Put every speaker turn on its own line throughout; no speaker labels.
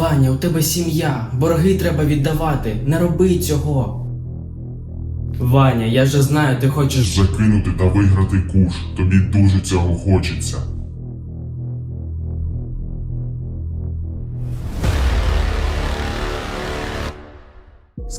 Ваня, у тебе сім'я, борги треба віддавати. Не роби цього. Ваня, я же знаю, ти хочеш.
Закинути та виграти куш. Тобі дуже цього хочеться.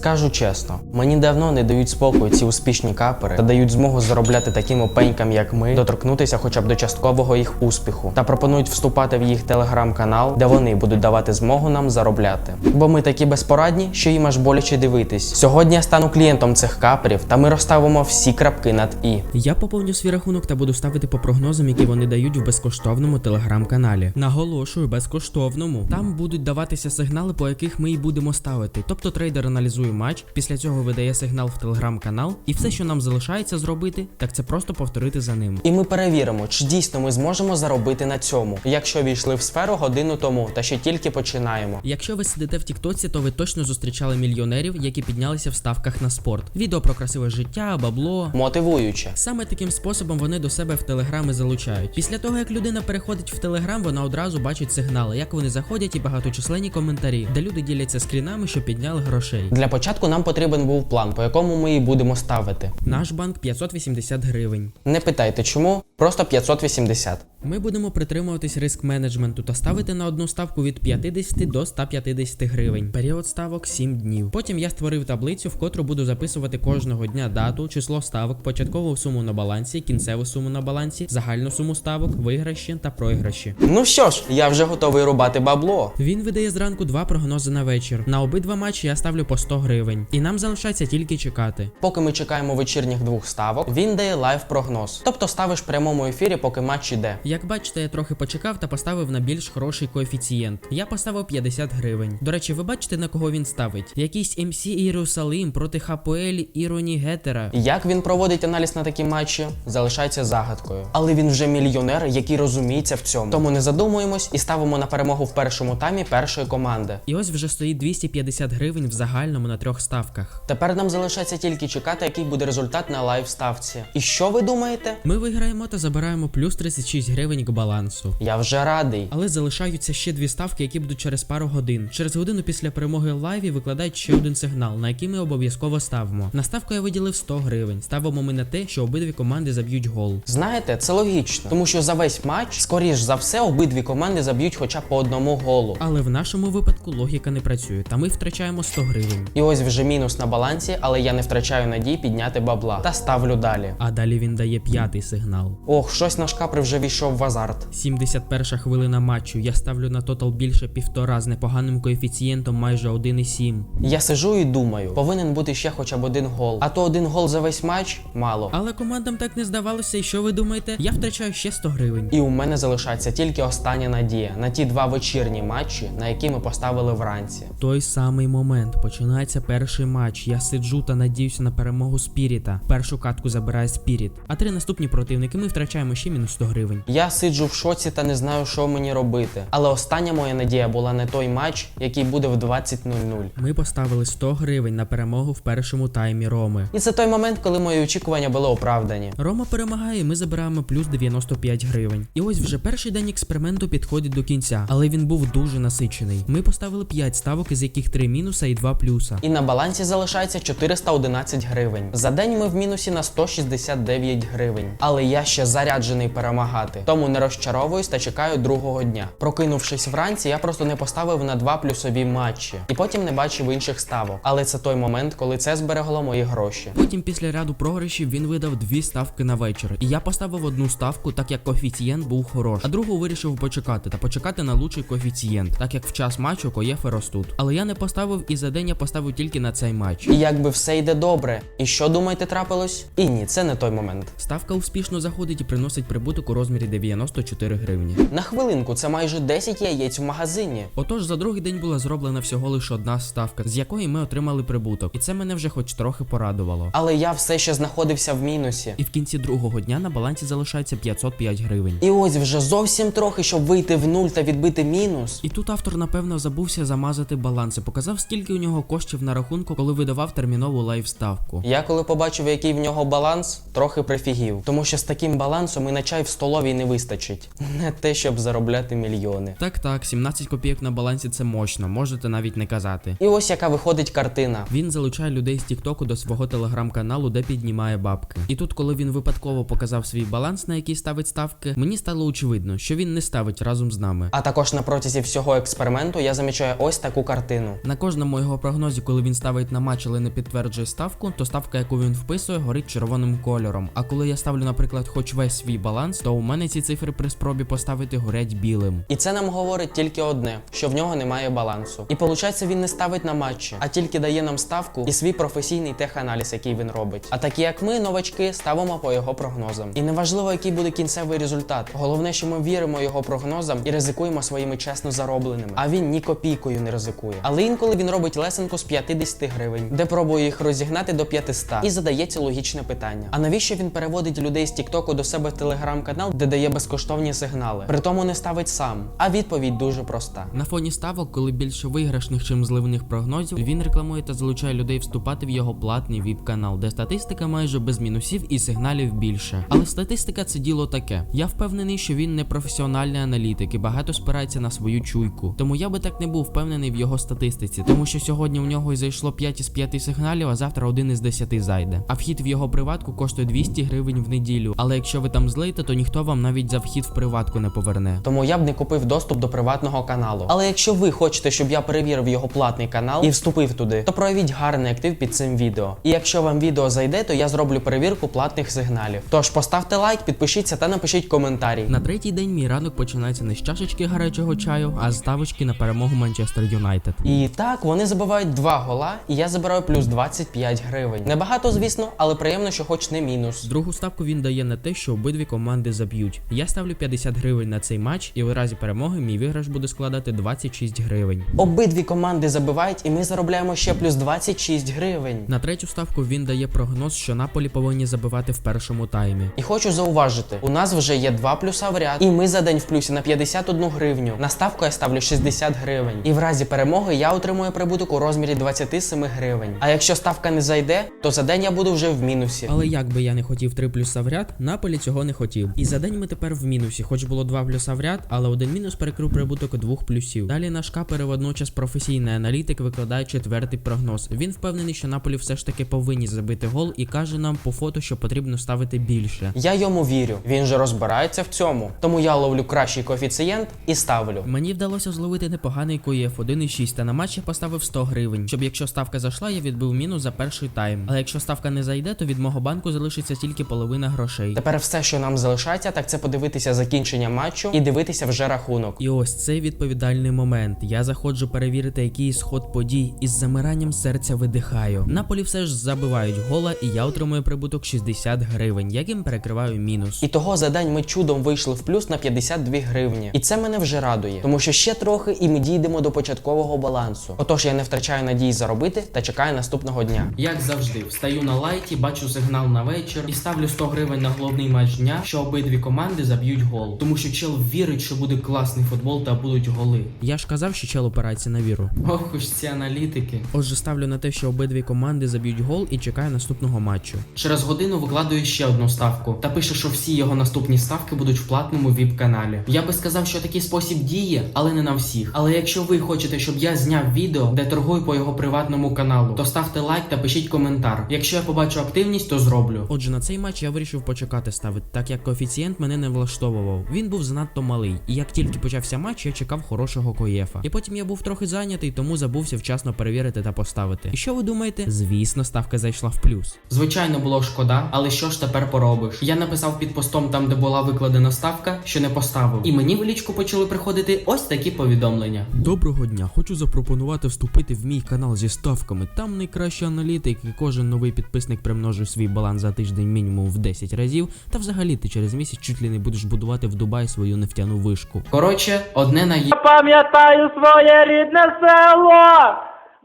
Скажу чесно, мені давно не дають спокою ці успішні капери та дають змогу заробляти таким опенькам, як ми, доторкнутися хоча б до часткового їх успіху, та пропонують вступати в їх телеграм-канал, де вони будуть давати змогу нам заробляти. Бо ми такі безпорадні, що їм аж боляче дивитись. Сьогодні я стану клієнтом цих каперів, та ми розставимо всі крапки над і.
Я поповню свій рахунок та буду ставити по прогнозам, які вони дають в безкоштовному телеграм-каналі. Наголошую, безкоштовному. Там будуть даватися сигнали, по яких ми і будемо ставити. Тобто трейдер аналізує матч, після цього видає сигнал в телеграм-канал, і все, що нам залишається зробити, так це просто повторити за ним.
І ми перевіримо, чи дійсно ми зможемо заробити на цьому, якщо війшли в сферу годину тому, та ще тільки починаємо.
Якщо ви сидите в Тіктоці, то ви точно зустрічали мільйонерів, які піднялися в ставках на спорт. Відео про красиве життя, бабло.
Мотивуюче.
Саме таким способом вони до себе в телеграми залучають. Після того, як людина переходить в телеграм, вона одразу бачить сигнали, як вони заходять і багаточисленні коментарі, де люди діляться скрінами, що підняли грошей.
Для початку нам потрібен був план, по якому ми її будемо ставити.
Наш банк 580 гривень.
Не питайте чому, просто 580.
Ми будемо притримуватись риск менеджменту та ставити на одну ставку від 50 до 150 гривень. Період ставок 7 днів. Потім я створив таблицю, в котру буду записувати кожного дня дату, число ставок, початкову суму на балансі, кінцеву суму на балансі, загальну суму ставок, виграші та програші.
Ну що ж, я вже готовий рубати бабло.
Він видає зранку два прогнози на вечір. На обидва матчі я ставлю по 100 гривень. І нам залишається тільки чекати.
Поки ми чекаємо вечірніх двох ставок, він дає лайв прогноз. Тобто ставиш в прямому ефірі, поки матч іде.
Як бачите, я трохи почекав та поставив на більш хороший коефіцієнт. Я поставив 50 гривень. До речі, ви бачите на кого він ставить? Якийсь МС Єрусалим проти ХПЛ Іроні Гетера.
Як він проводить аналіз на такі матчі, залишається загадкою. Але він вже мільйонер, який розуміється в цьому. Тому не задумуємось і ставимо на перемогу в першому таймі першої команди.
І ось вже стоїть 250 гривень в загальному на трьох ставках.
Тепер нам залишається тільки чекати, який буде результат на лайв ставці. І що ви думаєте?
Ми виграємо та забираємо плюс 36 гривень к балансу.
Я вже радий.
Але залишаються ще дві ставки, які будуть через пару годин. Через годину після перемоги в лайві викладають ще один сигнал, на який ми обов'язково ставимо. На ставку я виділив 100 гривень. Ставимо ми на те, що обидві команди заб'ють гол.
Знаєте, це логічно, тому що за весь матч, скоріш за все, обидві команди заб'ють хоча б по одному голу.
Але в нашому випадку логіка не працює, та ми втрачаємо 100 гривень.
І ось вже мінус на балансі, але я не втрачаю надій підняти бабла та ставлю далі.
А далі він дає п'ятий сигнал.
Ох, щось наш капри вже війшов в азарт.
71 хвилина матчу. Я ставлю на тотал більше півтора з непоганим коефіцієнтом майже 1,7.
Я сижу і думаю, повинен бути ще хоча б один гол. А то один гол за весь матч мало.
Але командам так не здавалося, і що ви думаєте? Я втрачаю ще 100 гривень.
І у мене залишається тільки остання надія на ті два вечірні матчі, на які ми поставили вранці.
Той самий момент починається перший матч. Я сиджу та надіюся на перемогу Спіріта. Першу катку забирає Спіріт. А три наступні противники ми втрачаємо ще мінус 100 гривень.
Я сиджу в шоці та не знаю, що мені робити. Але остання моя надія була не той матч, який буде в 20.00.
Ми поставили 100 гривень на перемогу в першому таймі Роми.
І це той момент, коли мої очікування були оправдані.
Рома перемагає, і ми забираємо плюс 95 гривень. І ось вже перший день експерименту підходить до кінця, але він був дуже насичений. Ми поставили 5 ставок, із яких 3 мінуса і 2 плюса.
І на балансі залишається 411 гривень. За день ми в мінусі на 169 гривень. Але я ще заряджений перемагати. Тому не розчаровуюсь та чекаю другого дня. Прокинувшись вранці, я просто не поставив на два плюсові матчі і потім не бачив інших ставок. Але це той момент, коли це зберегло мої гроші.
Потім після ряду програшів він видав дві ставки на вечір. І я поставив одну ставку, так як коефіцієнт був хорош, а другу вирішив почекати та почекати на лучший коефіцієнт, так як в час матчу коєфи ростуть. Але я не поставив і за день я поставив тільки на цей матч.
І якби все йде добре. І що думаєте трапилось? І ні, це не той момент.
Ставка успішно заходить і приносить прибуток у розмірі 94 гривні.
На хвилинку це майже 10 яєць в магазині.
Отож, за другий день була зроблена всього лише одна ставка, з якої ми отримали прибуток, і це мене вже хоч трохи порадувало.
Але я все ще знаходився в мінусі.
І в кінці другого дня на балансі залишається 505 гривень.
І ось вже зовсім трохи, щоб вийти в нуль та відбити мінус.
І тут автор, напевно, забувся замазати баланс і показав, скільки у нього коштів на рахунку, коли видавав термінову лайв ставку.
Я коли побачив, який в нього баланс, трохи прифігів. Тому що з таким балансом і на чай в столовій не вистачить. Не те, щоб заробляти мільйони.
Так, так, 17 копійок на балансі це мощно, можете навіть не казати.
І ось яка виходить картина.
Він залучає людей з Тіктоку до свого телеграм-каналу, де піднімає бабки. І тут, коли він випадково показав свій баланс, на який ставить ставки, мені стало очевидно, що він не ставить разом з нами.
А також на протязі всього експерименту я замічаю ось таку картину.
На кожному його прогнозі, коли він ставить на матч, але не підтверджує ставку, то ставка, яку він вписує, горить червоним кольором. А коли я ставлю, наприклад, хоч весь свій баланс, то у мене ці цифри при спробі поставити горять білим.
І це нам говорить тільки одне: що в нього немає балансу. І виходить, він не ставить на матчі, а тільки дає нам ставку і свій професійний теханаліз, який він робить. А такі як ми, новачки, ставимо по його прогнозам. І неважливо, який буде кінцевий результат. Головне, що ми віримо його прогнозам і ризикуємо своїми чесно заробленими. А він ні копійкою не ризикує. Але інколи він робить лесенку з 50 гривень, де пробує їх розігнати до 500 і задається логічне питання: а навіщо він переводить людей з Тіктоку до себе в телеграм-канал, де дає безкоштовні сигнали? При тому не ставить сам. А відповідь дуже проста.
На фоні ставок, коли більше виграшних, чим зливних прогнозів, він рекламує та залучає людей вступати в його платний віп-канал, де статистика майже без мінусів і сигналів більше. Але статистика це діло таке. Я впевнений, що він не професіональний аналітик і багато спирається на свою чуйку. Тому я би так не був впевнений в його статистиці, тому що сьогодні в нього й зайшло 5 із 5 сигналів, а завтра один із 10 зайде. А вхід в його приватку коштує 200 гривень в неділю. Але якщо ви там злите, то ніхто вам навіть за вхід в приватку не поверне.
Тому я б не купив доступ до приватного каналу. Але якщо ви хочете, щоб я перевірив його платний канал і вступив туди, то проявіть гарний актив під цим відео. І якщо вам відео зайде, то я зроблю перевірку платних сигналів. Тож поставте лайк, підпишіться та напишіть коментарі.
На третій день мій ранок починається не з чашечки гарячого чаю, а з ставочки на перемогу Манчестер Юнайтед.
І так, вони забивають два гола, і я забираю плюс 25 гривень. Небагато, звісно, але приємно, що хоч не мінус.
Другу ставку він дає на те, що обидві команди заб'ють. Я ставлю 50 гривень на цей матч, і в разі перемоги мій виграш буде складати 26 гривень.
Обидві команди забивають, і ми заробляємо ще плюс 26 гривень.
На третю ставку він дає прогноз, що Наполі повинні забивати в першому таймі.
І хочу зауважити, у нас вже є два плюса в ряд, і ми за день в плюсі на 51 гривню. На ставку я ставлю 60 гривень. І в разі перемоги я отримую прибуток у розмірі 27 гривень. А якщо ставка не зайде, то за день я буду вже в мінусі.
Але як би я не хотів 3 плюса в ряд, Наполі цього не хотів. І за день ми тепер в мінусі, хоч було 2 плюса в ряд, але один мінус перекрив прибуток двох плюсів. Далі наш капер водночас професійний аналітик викладає четвертий прогноз. Він впевнений, що Наполі все ж таки повинні забити гол і каже нам по фото, що потрібно ставити більше.
Я йому вірю, він же розбирається в цьому. Тому я ловлю кращий коефіцієнт і ставлю.
Мені вдалося зловити непоганий коєф 1,6 та на матч я поставив 100 гривень, щоб якщо ставка зайшла, я відбив мінус за перший тайм. Але якщо ставка не зайде, то від мого банку залишиться тільки половина грошей.
Тепер все, що нам залишається, так це подивитися закінчення матчу і дивитися вже рахунок.
І ось цей відповідальний момент. Я заходжу перевірити, який ісход подій, і з замиранням серця видихаю. Наполі все ж забивають гола, і я отримую прибуток 60 гривень, яким перекриваю мінус.
І того за день ми чудом вийшли в плюс на 52 гривні. І це мене вже радує, тому що ще трохи і ми дійдемо до початкового балансу. Отож я не втрачаю надії заробити та чекаю наступного дня.
Як завжди, встаю на лайті, бачу сигнал на вечір і ставлю 100 гривень на головний матч дня, що обидві команди заб'ють гол. Тому що чел вірить, що буде класний футбол та будуть голи.
Я ж казав, що чел опирається на віру.
Ох уж ці аналітики.
Отже, ставлю на те, що обидві команди заб'ють гол і чекаю наступного матчу.
Через годину викладаю ще одну ставку та пише, що всі його наступні ставки будуть в платному віп-каналі. Я би сказав, що такий спосіб діє, але не на всіх. Але якщо ви хочете, щоб я зняв відео, де торгую по його приватному каналу, то ставте лайк та пишіть коментар. Якщо я побачу активність, то зроблю.
Отже, на цей матч я вирішив почекати ставити, так як коефіцієнт мене не влаштовував. Він був занадто малий, і як тільки почався матч, я чекав хорошого коєфа. І потім я був трохи зайнятий, тому забувся вчасно перевірити та поставити. І що ви думаєте? Звісно, ставка зайшла в плюс.
Звичайно, було шкода, але що ж тепер поробиш? Я написав під постом там, де була викладена ставка, що не поставив. І мені в лічку почали приходити ось такі повідомлення.
Доброго дня, хочу запропонувати вступити в мій канал зі ставками. Там найкращий аналітик, і кожен новий підписник примножує свій баланс за тиждень мінімум в 10 разів. Та взагалі ти через місяць чуть ли не будеш будувати в Дубаї свою нефтяну вишку.
Коротше, одне на
Я пам'ятаю своє рідне село,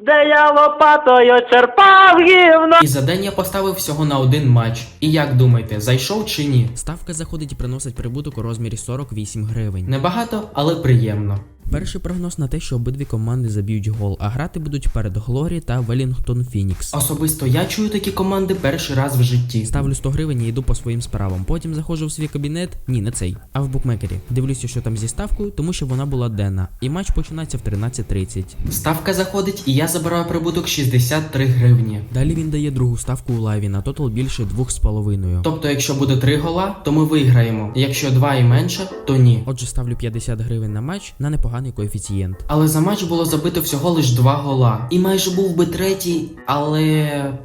де я лопатою черпав гівно.
І за день я поставив всього на один матч. І як думаєте, зайшов чи ні?
Ставка заходить і приносить прибуток у розмірі 48 гривень.
Небагато, але приємно.
Перший прогноз на те, що обидві команди заб'ють гол, а грати будуть перед Глорі та Велінгтон Фінікс.
Особисто я чую такі команди перший раз в житті.
Ставлю 100 гривень і йду по своїм справам. Потім заходжу в свій кабінет. Ні, не цей, а в букмекері. Дивлюся, що там зі ставкою, тому що вона була денна. І матч починається в 13.30.
Ставка заходить, і я забираю прибуток 63 гривні.
Далі він дає другу ставку у лайві на тотал більше 2,5.
Тобто, якщо буде 3 гола, то ми виграємо. Якщо 2 і менше, то ні.
Отже, ставлю 50 гривень на матч на непоганий коефіцієнт.
Але за матч було забито всього лиш 2 гола. І майже був би третій, але.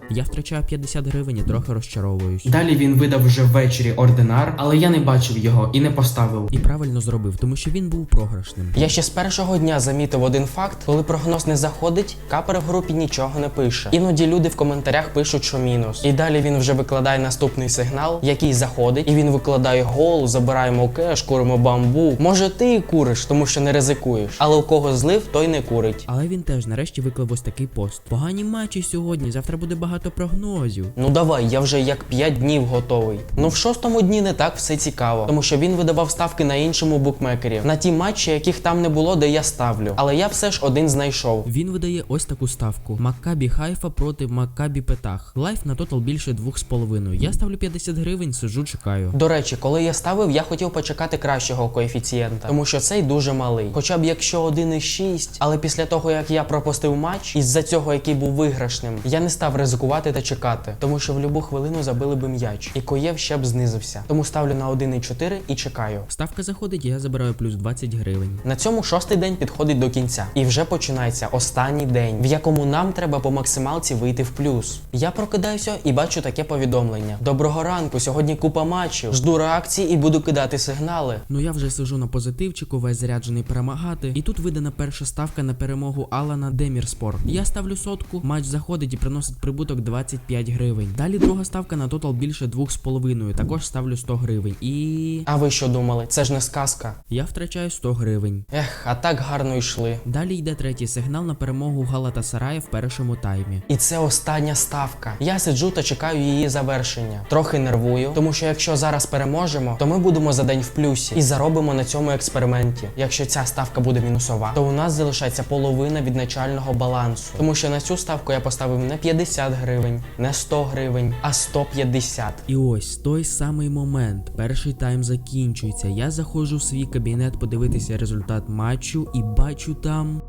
Я втрачаю 50 гривень і трохи розчаровуюсь.
Далі він видав вже ввечері ординар, але я не бачив його і не поставив.
І правильно зробив, тому що він був програшним.
Я ще з першого дня замітив один факт: коли прогноз не заходить, капер в групі нічого не пише. Іноді люди в коментарях пишуть, що мінус. І далі він вже викладає наступний сигнал, який заходить, і він викладає гол, забираємо кеш, куримо бамбу. Може, ти і куриш, тому що не ризикуєш. Але у кого злив, той не курить.
Але він теж нарешті виклав ось такий пост. Погані матчі сьогодні, завтра буде багато прогнозів.
Ну давай, я вже як 5 днів готовий. Ну в шостому дні не так все цікаво, тому що він видавав ставки на іншому букмекері, на ті матчі, яких там не було, де я ставлю. Але я все ж один знайшов.
Він видає ось таку ставку: Маккабі Хайфа проти Маккабі Петах. Лайф на тотал більше 2,5. Я ставлю 50 гривень, сиджу, чекаю.
До речі, коли я ставив, я хотів почекати кращого коефіцієнта, тому що цей дуже малий. Хоча б якщо 1,6, але після того як я пропустив матч, із-за цього, який був виграшним, я не став ризикувати та чекати, тому що в будь-яку хвилину забили би м'яч, і коєв ще б знизився. Тому ставлю на 1,4 і чекаю.
Ставка заходить, я забираю плюс 20 гривень.
На цьому шостий день підходить до кінця, і вже починається останній день, в якому нам треба по максималці вийти в плюс. Я прокидаюся і бачу таке повідомлення: Доброго ранку, сьогодні купа матчів. Жду реакції і буду кидати сигнали.
Ну я вже сижу на позитивчику, весь заряджений перемагати. І тут видана перша ставка на перемогу Алана Демірспор. Я ставлю сотку, матч заходить і приносить прибуток 25 гривень. Далі друга ставка на тотал більше 2,5. Також ставлю 100 гривень. І
А ви що думали? Це ж не сказка.
я втрачаю 100 гривень.
Ех, а так гарно йшли.
Далі йде третій сигнал на перемогу Галата Сарая в першому таймі.
І це остання ставка. Я сиджу та чекаю її завершення. Трохи нервую, тому що якщо зараз переможемо, то ми будемо за день в плюсі і заробимо на цьому експерименті. Якщо ця ставка буде мінусова, то у нас залишається половина від начального балансу. Тому що на цю ставку я поставив не 50 гривень, не 100 гривень, а 150.
І ось той самий момент. Перший тайм закінчується. Я заходжу в свій кабінет подивитися результат матчу і бачу там.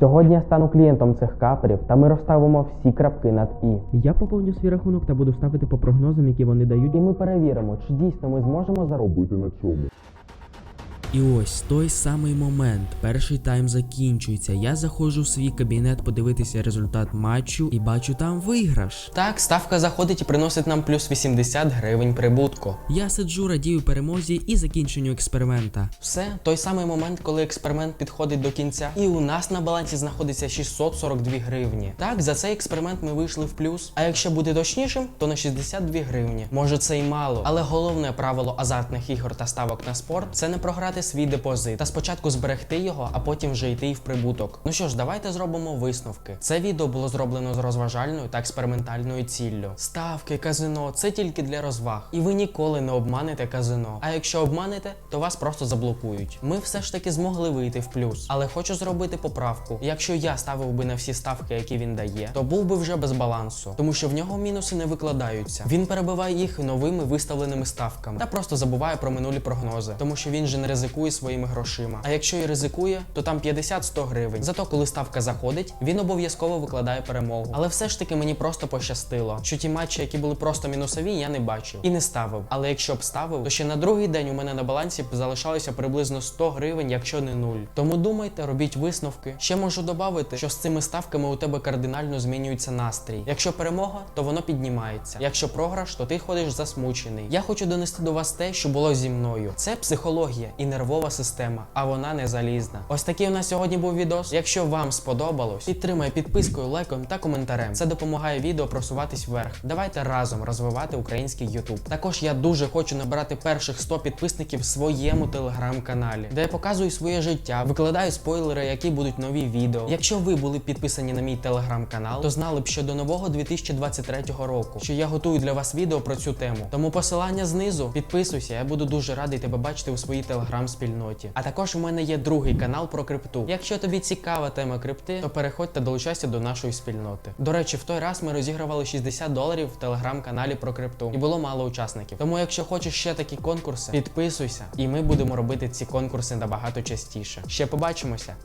Сьогодні я стану клієнтом цих каперів, та ми розставимо всі крапки над і.
Я поповню свій рахунок та буду ставити по прогнозам, які вони дають.
І ми перевіримо, чи дійсно ми зможемо заробити.
На цьому.
І ось той самий момент. Перший тайм закінчується. Я заходжу в свій кабінет подивитися результат матчу і бачу там виграш.
Так, ставка заходить і приносить нам плюс 80 гривень прибутку.
Я сиджу, радію перемозі і закінченню експеримента.
Все, той самий момент, коли експеримент підходить до кінця, і у нас на балансі знаходиться 642 гривні. Так, за цей експеримент ми вийшли в плюс. А якщо бути точнішим, то на 62 гривні. Може це й мало, але головне правило азартних ігор та ставок на спорт це не програти свій депозит та спочатку зберегти його, а потім вже йти в прибуток. Ну що ж, давайте зробимо висновки. Це відео було зроблено з розважальною та експериментальною ціллю. Ставки, казино це тільки для розваг, і ви ніколи не обманете казино. А якщо обманете, то вас просто заблокують. Ми все ж таки змогли вийти в плюс, але хочу зробити поправку. Якщо я ставив би на всі ставки, які він дає, то був би вже без балансу, тому що в нього мінуси не викладаються. Він перебиває їх новими виставленими ставками та просто забуває про минулі прогнози, тому що він же не ризикує своїми грошима. А якщо і ризикує, то там 50-100 гривень. Зато коли ставка заходить, він обов'язково викладає перемогу. Але все ж таки мені просто пощастило, що ті матчі, які були просто мінусові, я не бачив і не ставив. Але якщо б ставив, то ще на другий день у мене на балансі залишалося приблизно 100 гривень, якщо не нуль. Тому думайте, робіть висновки. Ще можу додати, що з цими ставками у тебе кардинально змінюється настрій. Якщо перемога, то воно піднімається. Якщо програш, то ти ходиш засмучений. Я хочу донести до вас те, що було зі мною. Це психологія і нервова система, а вона не залізна. Ось такий у нас сьогодні був відос. Якщо вам сподобалось, підтримай підпискою, лайком та коментарем. Це допомагає відео просуватись вверх. Давайте разом розвивати український YouTube. Також я дуже хочу набрати перших 100 підписників в своєму телеграм-каналі, де я показую своє життя, викладаю спойлери, які будуть нові відео. Якщо ви були підписані на мій телеграм-канал, то знали б, що до нового 2023 року, що я готую для вас відео про цю тему. Тому посилання знизу, підписуйся, я буду дуже радий тебе бачити у своїй телеграм телеграм-спільноті. А також у мене є другий канал про крипту. Якщо тобі цікава тема крипти, то переходь та долучайся до нашої спільноти. До речі, в той раз ми розігрували 60 доларів в телеграм-каналі про крипту, і було мало учасників. Тому, якщо хочеш ще такі конкурси, підписуйся, і ми будемо робити ці конкурси набагато частіше. Ще побачимося.